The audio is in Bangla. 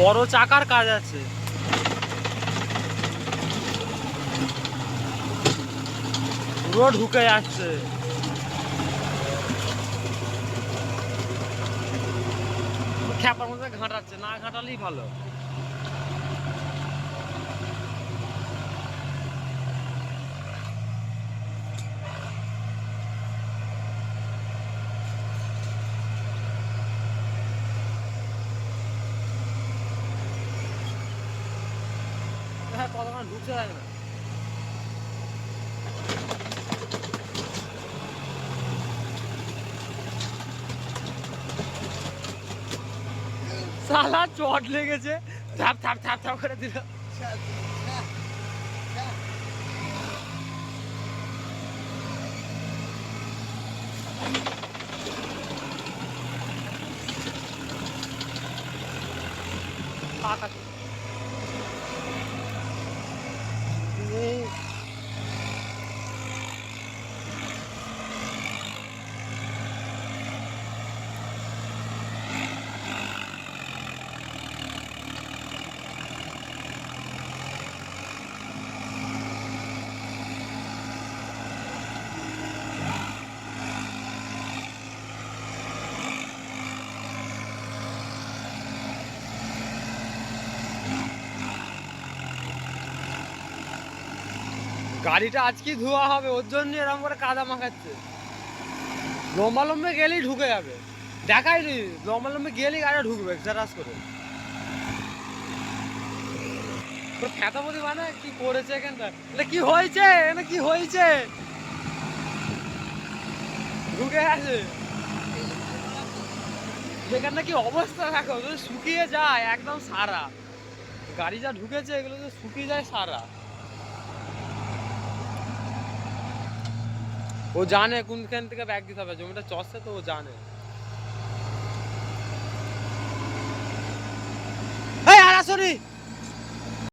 বড় চাকার কাজ আছে। পুরো ঢুকে যাচ্ছে। খ্যাপার মধ্যে ঘাঁটাচ্ছে না ঘাঁটালেই ভালো। হ্যাঁ কতক্ষণ ঢুকতে থাকে না সালা চট লেগেছে। থাপ থাপ থাপ থাপ করে দিল। কাকা me. গাড়িটা আজকেই ধোয়া হবে, ওর জন্য এরকম করে কাদা মাখাচ্ছে। লম্বা লম্বে গেলেই ঢুকে যাবে। দেখাই নি লম্বা লম্বে গেলেই গাড়ি ঢুকবে, জারাস করে। খ্যাতাপতি মানে কি করেছে এখানটা এটা কি হয়েছে? এখানে কি হয়েছে? ঢুকে আছে যেখানে কি অবস্থা দেখো শুকিয়ে যায় একদম সারা। গাড়ি যা ঢুকেছে, এগুলো তো শুকিয়ে যায় সারা। ও জানে কোনখান থেকে ব্যাগ দিতে হবে জমিটা চষছে তো ও জানে।